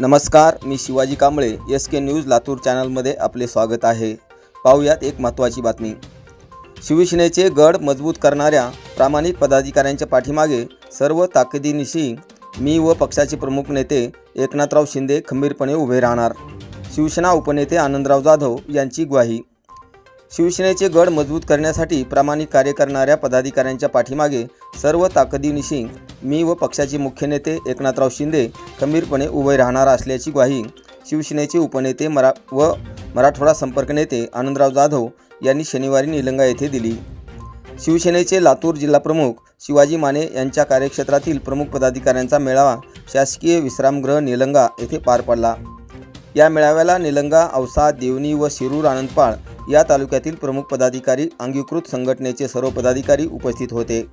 नमस्कार मी Shivaji Kamble S K news Latur चॅनलमध्ये आपले स्वागत आहे. पाहुयात एक महत्त्वाची बातमी. शिवसेनेचे गड मजबूत करणाऱ्या प्रामाणिक पदाधिकाऱ्यांच्या पाठीमागे सर्व ताकदीनिशी मी व पक्षाचे प्रमुख नेते एकनाथराव शिंदे खंबीरपणे उभे राहणार. शिवसेना उपनेते आनंदराव जाधव यांची ग्वाही शिवसेनेचे गड मजबूत करण्यासाठी प्रामाणिक कार्य करणाऱ्या पदाधिकाऱ्यांच्या पाठीमागे सर्व ताकदीनिशी मी व पक्षाचे मुख्य नेते एकनाथराव शिंदे खंबीरपणे उभे राहणार असल्याची ग्वाही शिवसेनेचे उपनेते मरा व मराठवाडा संपर्क नेते आनंदराव जाधव यांनी शनिवारी निलंगा येथे दिली. शिवसेनेचे लातूर जिल्हाप्रमुख शिवाजी माने यांच्या कार्यक्षेत्रातील प्रमुख पदाधिकाऱ्यांचा मेळावा शासकीय विश्रामगृह निलंगा येथे पार पडला. या मेळाव्याला निलंगा औसा देवणी व शिरूर आनंदपाळ या तालुक्यातील प्रमुख पदाधिकारी अंगीकृत संघटनेचे सर्व पदाधिकारी उपस्थित होते.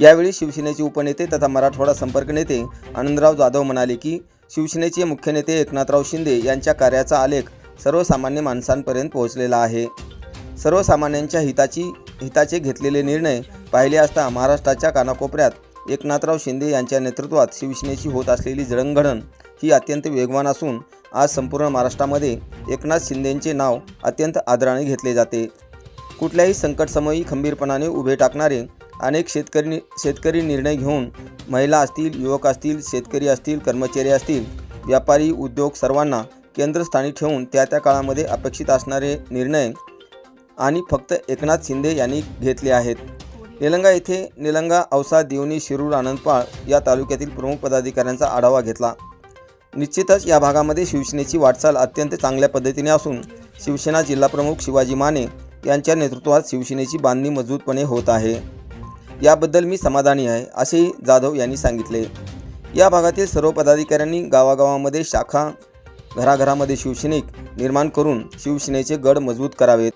यावेळी शिवसेनेचे उपनेते तथा मराठवाडा संपर्क नेते आनंदराव जाधव म्हणाले की शिवसेनेचे मुख्य नेते एकनाथराव शिंदे यांच्या कार्याचा आलेख सर्वसामान्य माणसांपर्यंत पोहोचलेला आहे. सर्वसामान्यांच्या हिताची हिताचे घेतलेले निर्णय पाहिले असता महाराष्ट्राच्या कानाकोपऱ्यात एकनाथराव शिंदे यांच्या नेतृत्वात शिवसेनेची होत असलेली जडणघडण ही अत्यंत वेगवान असून आज संपूर्ण महाराष्ट्रामध्ये एकनाथ शिंदेंचे नाव अत्यंत आदराने घेतले जाते. कुठल्याही संकटसमयी खंबीरपणाने उभे टाकणारे अनेक शेतकरी शेतकरी निर्णय घेऊन महिला असतील युवक असतील शेतकरी असतील कर्मचारी असतील व्यापारी उद्योग सर्वांना केंद्रस्थानी ठेवून त्या त्या काळामध्ये अपेक्षित असणारे निर्णय आणि फक्त एकनाथ शिंदे यांनी घेतले आहेत. निलंगा येथे निलंगा औसा देवणी शिरूर आनंदपाळ या तालुक्यातील प्रमुख पदाधिकाऱ्यांचा आढावा घेतला. निश्चितच या भागामध्ये शिवसेनेची वाटचाल अत्यंत चांगल्या पद्धतीने असून शिवसेना जिल्हाप्रमुख शिवाजी माने यांच्या नेतृत्वात शिवसेनेची बांधणी मजबूतपणे होत आहे. याबद्दल मी समाधानी आहे असेही जाधव यांनी सांगितले. या भागातील सर्व पदाधिकाऱ्यांनी गावागावामध्ये शाखा घराघरामध्ये शिवसैनिक निर्माण करून शिवसेनेचे गड मजबूत करावेत.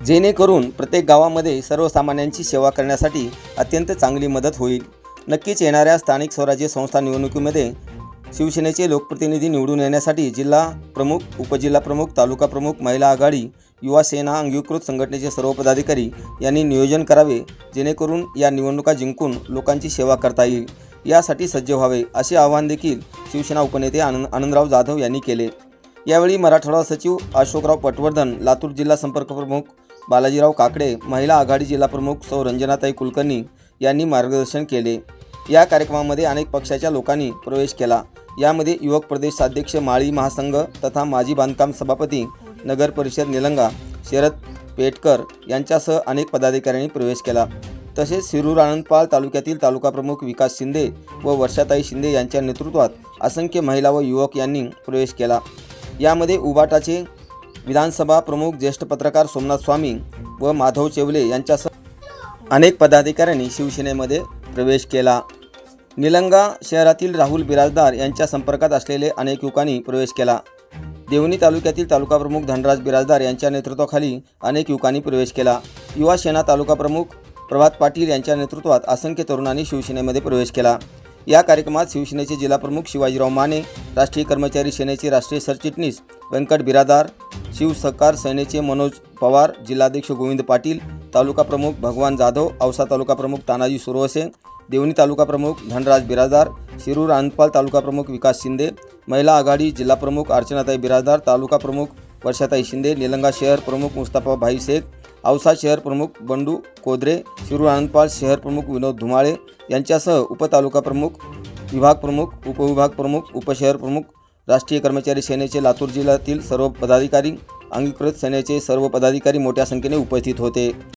जेणेकरून प्रत्येक गावामध्ये सर्वसामान्यांची सेवा करण्यासाठी अत्यंत चांगली मदत होईल. नक्कीच येणाऱ्या स्थानिक स्वराज्य संस्था निवडणुकीमध्ये शिवसेनेचे लोकप्रतिनिधी निवडून येण्यासाठी जिल्हा प्रमुख उपजिल्हा प्रमुख तालुका प्रमुख महिला आघाडी युवा सेना अंगीकृत संघटनेचे सर्व पदाधिकारी यांनी नियोजन करावे जेणेकरून या निवडणुका जिंकून लोकांची सेवा करता येईल. यासाठी सज्ज व्हावे असे आवाहन देखील शिवसेना उपनेते आनंद आनंदराव जाधव यांनी केले. यावेळी मराठवाडा सचिव अशोकराव पटवर्धन लातूर जिल्हा संपर्क प्रमुख बालाजीराव काकडे महिला आघाडी जिल्हा प्रमुख सौ रंजनाताई कुलकर्णी यांनी मार्गदर्शन केले. या कार्यक्रमामध्ये अनेक पक्षाच्या लोकांनी प्रवेश केला. यामध्ये युवक प्रदेश अध्यक्ष माळी महासंघ तथा माजी बांधकाम सभापती नगर परिषद निलंगा शरद पेटकर यांच्यासह अनेक पदाधिकाऱ्यांनी प्रवेश केला. तसेच शिरूर आनंदपाल तालुक्यातील तालुका प्रमुख विकास शिंदे व वर्षाताई शिंदे यांच्या नेतृत्वात असंख्य महिला व युवक यांनी प्रवेश केला. यामध्ये उबाटाचे विधानसभा प्रमुख ज्येष्ठ पत्रकार सोमनाथ स्वामी व माधव चेवले यांच्यासह अनेक पदाधिकाऱ्यांनी शिवसेनेमध्ये प्रवेश केला. निलंगा शहरातील राहुल बिराजदार यांच्या संपर्कात असलेले अनेक युवकांनी प्रवेश केला. देवणी तालुक्यातील तालुका प्रमुख धनराज बिराजदार यांच्या नेतृत्वाखाली अनेक युवकांनी प्रवेश केला. युवा सेना तालुका प्रमुख प्रभात पाटील यांच्या नेतृत्वात असंख्य तरुणांनी शिवसेनेमध्ये प्रवेश केला. या कार्यक्रमात शिवसेनेचे जिल्हाप्रमुख शिवाजीराव माने राष्ट्रीय कर्मचारी सेनेचे राष्ट्रीय सरचिटणीस व्यंकट बिरादार शिवसहकार सेनेचे मनोज पवार जिल्हाध्यक्ष गोविंद पाटील तालुका प्रमुख भगवान जाधव औसा तालुका प्रमुख तानाजी सुरवसे देवणी तालुका प्रमुख धनराज बिराजदार शिरूर आंदपाल तालुका प्रमुख विकास शिंदे महिला आघाडी जिल्हा प्रमुख अर्चनाताई बिराजदार तालुका प्रमुख वर्षाताई शिंदे निलंगा शहर प्रमुख मुस्ताफा भाई शेख औसा शहर प्रमुख बंडू कोदरे शिरूर आनंदपाल शहर प्रमुख विनोद धुमाळे यांच्यासह उपतालुका प्रमुख विभाग प्रमुख उपविभाग प्रमुख उपशहर प्रमुख राष्ट्रीय कर्मचारी सेनेचे लातूर जिल्ह्यातील सर्व पदाधिकारी अंगीकृत सेनेचे सर्व पदाधिकारी मोठ्या संख्येने उपस्थित होते.